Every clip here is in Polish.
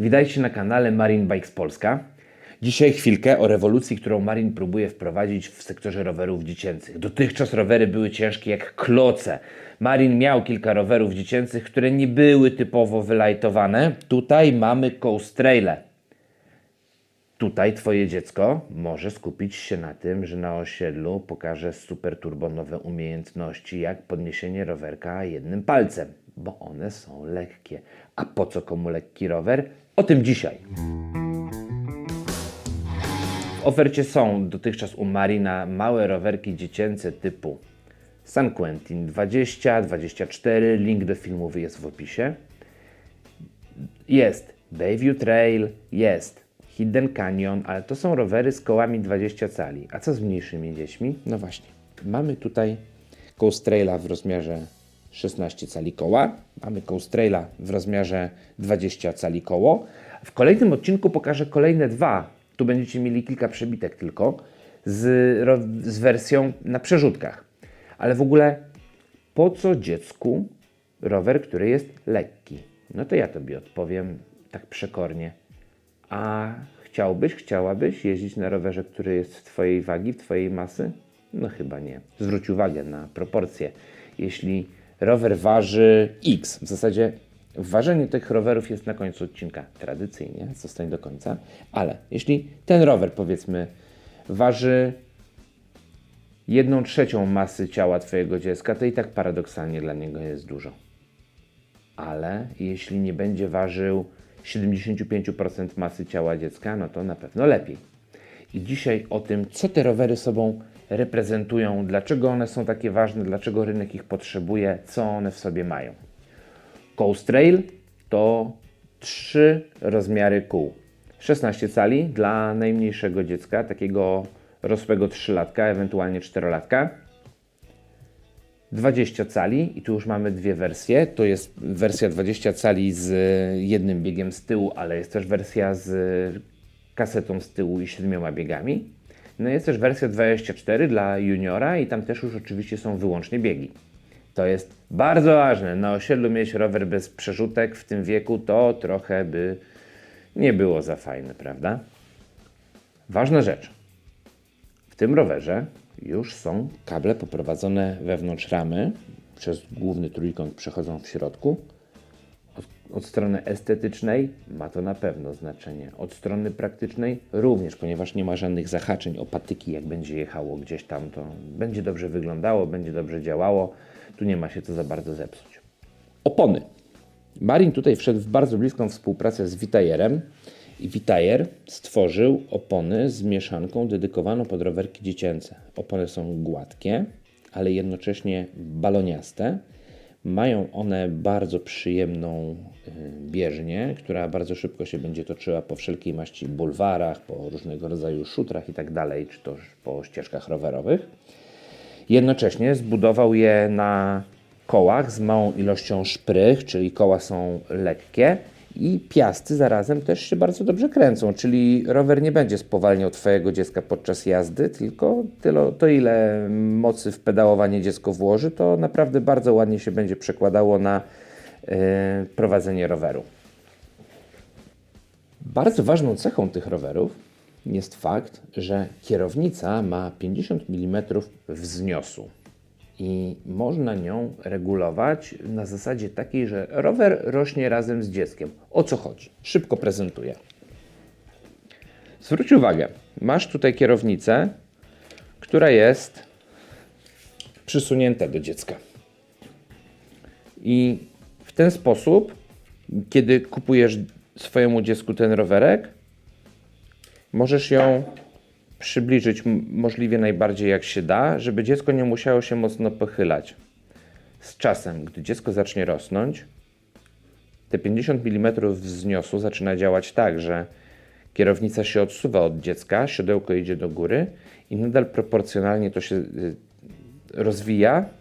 Witajcie na kanale Marine Bikes Polska. Dzisiaj chwilkę o rewolucji, którą Marin próbuje wprowadzić w sektorze rowerów dziecięcych. Dotychczas rowery były ciężkie jak kloce. Marin miał kilka rowerów dziecięcych, które nie były typowo wylajtowane. Tutaj mamy Coast Traile. Tutaj Twoje dziecko może skupić się na tym, że na osiedlu pokaże super turbo nowe umiejętności, jak podniesienie rowerka jednym palcem, bo one są lekkie. A po co komu lekki rower? O tym dzisiaj. W ofercie są dotychczas u Marina małe rowerki dziecięce typu San Quentin 20, 24, link do filmów jest w opisie. Jest Bayview Trail, jest Hidden Canyon, ale to są rowery z kołami 20 cali. A co z mniejszymi dziećmi? No właśnie, mamy tutaj Coast Traila w rozmiarze 16 cali koła, mamy Coast Traila w rozmiarze 20 cali koło. W kolejnym odcinku pokażę kolejne dwa. Tu będziecie mieli kilka przebitek tylko z, z wersją na przerzutkach. Ale w ogóle po co dziecku rower, który jest lekki? No to ja tobie odpowiem tak przekornie. A chciałbyś, chciałabyś jeździć na rowerze, który jest w twojej wagi, w twojej masy? No chyba nie. Zwróć uwagę na proporcje. Jeśli rower waży X, w zasadzie ważenie tych rowerów jest na końcu odcinka tradycyjnie, zostań do końca, ale jeśli ten rower powiedzmy waży jedną trzecią masy ciała Twojego dziecka, to i tak paradoksalnie dla niego jest dużo. Ale jeśli nie będzie ważył 75% masy ciała dziecka, no to na pewno lepiej. I dzisiaj o tym, co te rowery sobą reprezentują, dlaczego one są takie ważne, dlaczego rynek ich potrzebuje, co one w sobie mają. Coast Trail to trzy rozmiary kół. 16 cali dla najmniejszego dziecka, takiego rosłego trzylatka, ewentualnie czterolatka. 20 cali i tu już mamy dwie wersje. To jest wersja 20 cali z jednym biegiem z tyłu, ale jest też wersja z kasetą z tyłu i siedmioma biegami. No jest też wersja 24 dla juniora i tam też już oczywiście są wyłącznie biegi. To jest bardzo ważne. Na osiedlu mieć rower bez przerzutek w tym wieku to trochę by nie było za fajne, prawda? Ważna rzecz. W tym rowerze już są kable poprowadzone wewnątrz ramy. Przez główny trójkąt przechodzą w środku. Od, strony estetycznej ma to na pewno znaczenie. Od strony praktycznej również, ponieważ nie ma żadnych zahaczeń o patyki, jak będzie jechało gdzieś tam, to będzie dobrze wyglądało, będzie dobrze działało. Tu nie ma się co za bardzo zepsuć. Opony. Marin tutaj wszedł w bardzo bliską współpracę z Vitajerem i Vitajer stworzył opony z mieszanką dedykowaną pod rowerki dziecięce. Opony są gładkie, ale jednocześnie baloniaste. Mają one bardzo przyjemną bieżnię, która bardzo szybko się będzie toczyła po wszelkiej maści bulwarach, po różnego rodzaju szutrach tak dalej, czy też po ścieżkach rowerowych. Jednocześnie zbudował je na kołach z małą ilością szprych, czyli koła są lekkie i piasty zarazem też się bardzo dobrze kręcą, czyli rower nie będzie spowalniał Twojego dziecka podczas jazdy, tylko tyle, to ile mocy w pedałowanie dziecko włoży, to naprawdę bardzo ładnie się będzie przekładało na prowadzenie roweru. Bardzo ważną cechą tych rowerów jest fakt, że kierownica ma 50 mm wzniosu i można nią regulować na zasadzie takiej, że rower rośnie razem z dzieckiem. O co chodzi? Szybko prezentuję. Zwróć uwagę, masz tutaj kierownicę, która jest przysunięta do dziecka. I w ten sposób, kiedy kupujesz swojemu dziecku ten rowerek, możesz ją przybliżyć możliwie najbardziej jak się da, żeby dziecko nie musiało się mocno pochylać. Z czasem, gdy dziecko zacznie rosnąć, te 50 mm wzniosu zaczyna działać tak, że kierownica się odsuwa od dziecka, siodełko idzie do góry i nadal proporcjonalnie to się y, rozwija,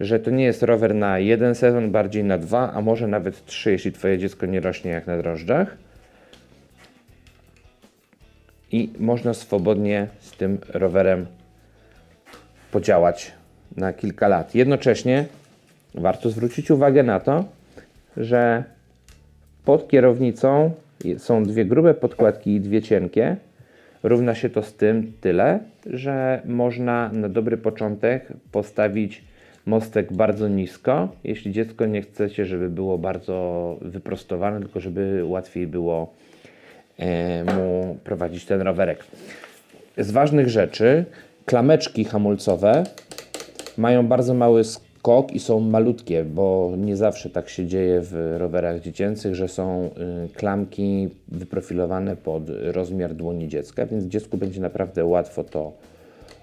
że to nie jest rower na jeden sezon, bardziej na dwa, a może nawet trzy, jeśli twoje dziecko nie rośnie jak na drożdżach i można swobodnie z tym rowerem podziałać na kilka lat. Jednocześnie warto zwrócić uwagę na to, że pod kierownicą Są dwie grube podkładki i dwie cienkie. Równa się to z tym tyle, że można na dobry początek postawić mostek bardzo nisko, jeśli dziecko nie chcecie, żeby było bardzo wyprostowane, tylko żeby łatwiej było e, mu prowadzić ten rowerek. Z ważnych rzeczy, klameczki hamulcowe mają bardzo mały skok i są malutkie, bo nie zawsze tak się dzieje w rowerach dziecięcych, że są y, klamki wyprofilowane pod rozmiar dłoni dziecka, więc dziecku będzie naprawdę łatwo to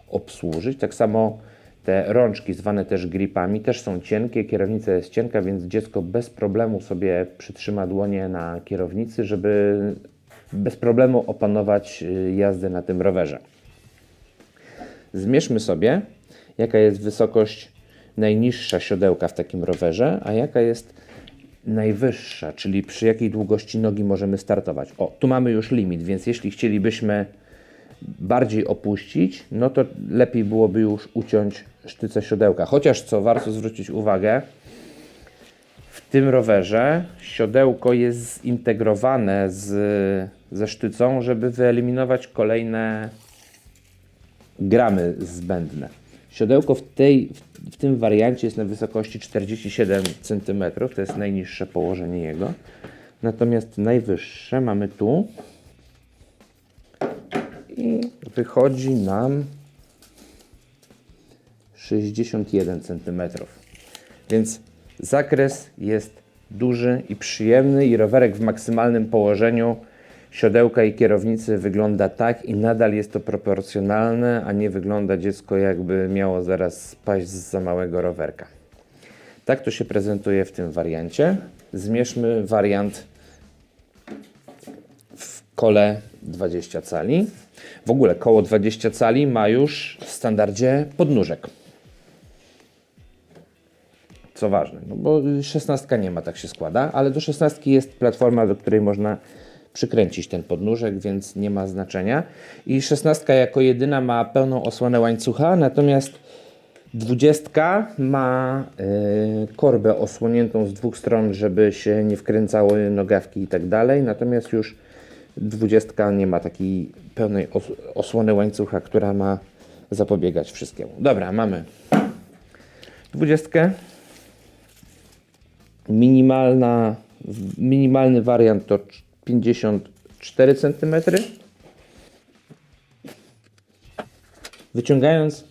obsłużyć. Tak samo te rączki, zwane też gripami, też są cienkie, kierownica jest cienka, więc dziecko bez problemu sobie przytrzyma dłonie na kierownicy, żeby bez problemu opanować y, jazdę na tym rowerze. Zmierzmy sobie, jaka jest wysokość najniższa siodełka w takim rowerze, a jaka jest najwyższa, czyli przy jakiej długości nogi możemy startować. O, tu mamy już limit, więc jeśli chcielibyśmy bardziej opuścić, no to lepiej byłoby już uciąć sztyce siodełka. Chociaż co warto zwrócić uwagę, w tym rowerze siodełko jest zintegrowane z, ze sztycą, żeby wyeliminować kolejne gramy zbędne. Siodełko w, tej, w, tym wariancie jest na wysokości 47 cm, to jest najniższe położenie jego. Natomiast najwyższe mamy tu i wychodzi nam 61 cm. Więc zakres jest duży i przyjemny i rowerek w maksymalnym położeniu siodełka i kierownicy wygląda tak i nadal jest to proporcjonalne, a nie wygląda dziecko jakby miało zaraz spaść z za małego rowerka. Tak to się prezentuje w tym wariancie. Zmierzmy wariant w kole 20 cali. W ogóle koło 20 cali ma już w standardzie podnóżek. Co ważne, no bo 16 nie ma, tak się składa, ale do 16 jest platforma, do której można przykręcić ten podnóżek, więc nie ma znaczenia. I 16 jako jedyna ma pełną osłonę łańcucha, natomiast 20 ma y, korbę osłoniętą z dwóch stron, żeby się nie wkręcały nogawki i tak dalej. Natomiast już 20 nie ma takiej pełnej os osłony łańcucha, która ma zapobiegać wszystkiemu. Dobra, mamy 20. Minimalna, minimalny wariant to 54 cm. Wyciągając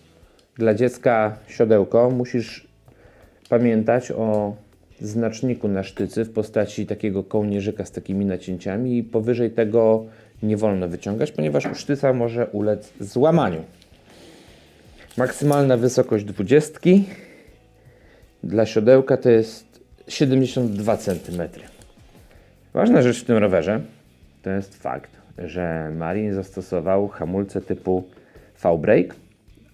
dla dziecka siodełko, musisz pamiętać o znaczniku na sztycy w postaci takiego kołnierzyka z takimi nacięciami i powyżej tego nie wolno wyciągać, ponieważ sztyca może ulec złamaniu. Maksymalna wysokość 20 dla siodełka to jest 72 cm. Ważna rzecz w tym rowerze to jest fakt, że Marin zastosował hamulce typu V-brake,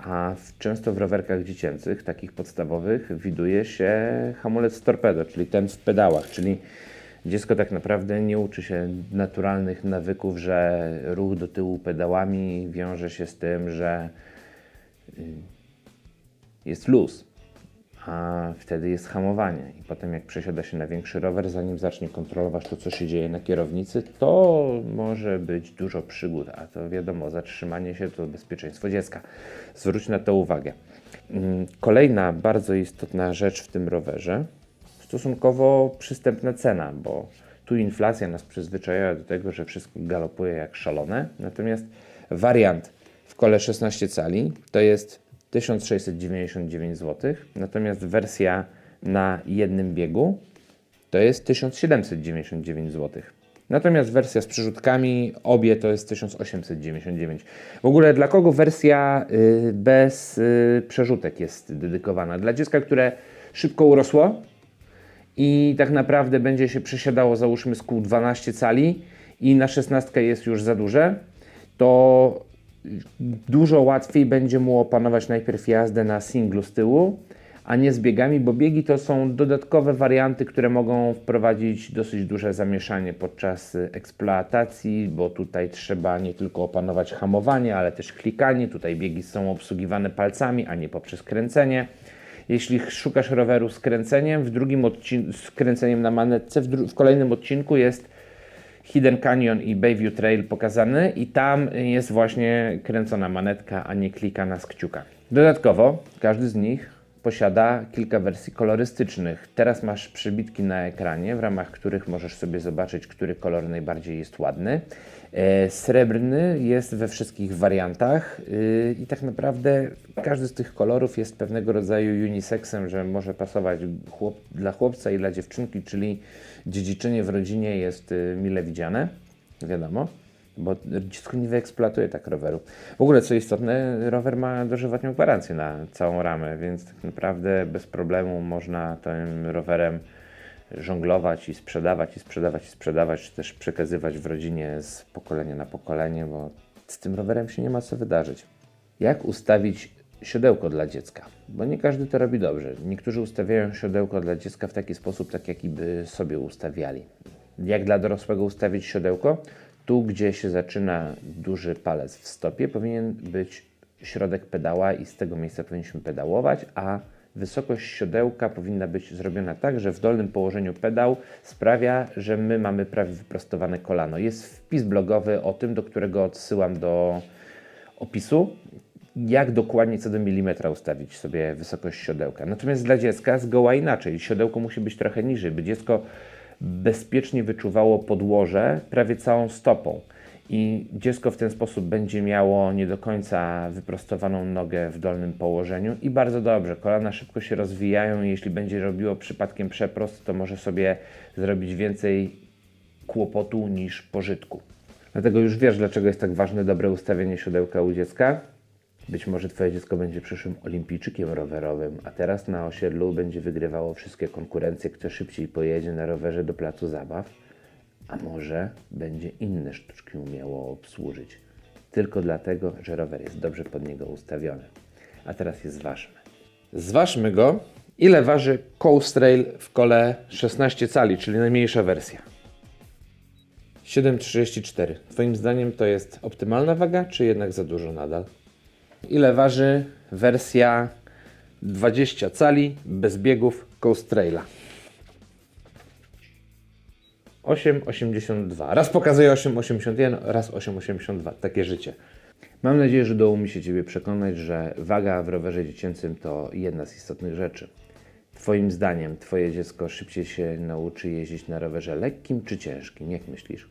a często w rowerkach dziecięcych, takich podstawowych, widuje się hamulec torpedo, czyli ten w pedałach, czyli dziecko tak naprawdę nie uczy się naturalnych nawyków, że ruch do tyłu pedałami wiąże się z tym, że y, jest luz a wtedy jest hamowanie. I potem, jak przesiada się na większy rower, zanim zacznie kontrolować to, co się dzieje na kierownicy, to może być dużo przygód. A to wiadomo, zatrzymanie się to bezpieczeństwo dziecka. Zwróć na to uwagę. Mm, Kolejna bardzo istotna rzecz w tym rowerze stosunkowo przystępna cena, bo tu inflacja nas przyzwyczaiła do tego, że wszystko galopuje jak szalone. Natomiast wariant w kole 16 cali to jest 1699 zł, natomiast wersja na jednym biegu to jest 1799 zł. Natomiast wersja z przerzutkami, obie to jest 1899. W ogóle dla kogo wersja y, bez y, przerzutek jest dedykowana? Dla dziecka, które szybko urosło i tak naprawdę będzie się przesiadało załóżmy z kół 12 cali i na 16 jest już za duże, to dużo łatwiej będzie mu opanować najpierw jazdę na singlu z tyłu, a nie z biegami, bo biegi to są dodatkowe warianty, które mogą wprowadzić dosyć duże zamieszanie podczas eksploatacji, bo tutaj trzeba nie tylko opanować hamowanie, ale też klikanie. Tutaj biegi są obsługiwane palcami, a nie poprzez kręcenie. Jeśli szukasz roweru z kręceniem, w drugim odcinku, z kręceniem na manetce, w, w kolejnym odcinku jest Hidden Canyon i Bayview Trail pokazany i tam jest właśnie kręcona manetka, a nie klikana z kciuka. Dodatkowo każdy z nich posiada kilka wersji kolorystycznych. Teraz masz przybitki na ekranie, w ramach których możesz sobie zobaczyć, który kolor najbardziej jest ładny. E, Srebrny jest we wszystkich wariantach yy, i tak naprawdę każdy z tych kolorów jest pewnego rodzaju unisexem, że może pasować chłop, dla chłopca i dla dziewczynki, czyli dziedziczenie w rodzinie jest y, mile widziane, wiadomo, bo dziecko nie wyeksploatuje tak roweru. W ogóle co istotne, rower ma dożywotnią gwarancję na całą ramę, więc tak naprawdę bez problemu można tym rowerem żonglować i sprzedawać, i sprzedawać, i sprzedawać, czy też przekazywać w rodzinie z pokolenia na pokolenie, bo z tym rowerem się nie ma co wydarzyć. Jak ustawić siodełko dla dziecka? Bo nie każdy to robi dobrze. Niektórzy ustawiają siodełko dla dziecka w taki sposób, tak jaki by sobie ustawiali. Jak dla dorosłego ustawić siodełko? Tu, gdzie się zaczyna duży palec w stopie, powinien być środek pedała i z tego miejsca powinniśmy pedałować, a wysokość siodełka powinna być zrobiona tak, że w dolnym położeniu pedał sprawia, że my mamy prawie wyprostowane kolano. Jest wpis blogowy o tym, do którego odsyłam do opisu, jak dokładnie co do milimetra ustawić sobie wysokość siodełka. Natomiast dla dziecka zgoła inaczej. Siodełko musi być trochę niżej, by dziecko bezpiecznie wyczuwało podłoże prawie całą stopą. I dziecko w ten sposób będzie miało nie do końca wyprostowaną nogę w dolnym położeniu i bardzo dobrze. Kolana szybko się rozwijają i jeśli będzie robiło przypadkiem przeprost, to może sobie zrobić więcej kłopotu niż pożytku. Dlatego już wiesz, dlaczego jest tak ważne dobre ustawienie siodełka u dziecka. Być może Twoje dziecko będzie przyszłym olimpijczykiem rowerowym, a teraz na osiedlu będzie wygrywało wszystkie konkurencje, kto szybciej pojedzie na rowerze do placu zabaw, a może będzie inne sztuczki umiało obsłużyć. Tylko dlatego, że rower jest dobrze pod niego ustawiony. A teraz je zważmy. Zważmy go, ile waży Coast Trail w kole 16 cali, czyli najmniejsza wersja. 7,34. Twoim zdaniem to jest optymalna waga, czy jednak za dużo nadal? Ile waży wersja 20 cali bez biegów Coast Traila? 8,82. Raz pokazuje 8,81, raz 8,82. Takie życie. Mam nadzieję, że udało mi się Ciebie przekonać, że waga w rowerze dziecięcym to jedna z istotnych rzeczy. Twoim zdaniem Twoje dziecko szybciej się nauczy jeździć na rowerze lekkim czy ciężkim? Jak myślisz?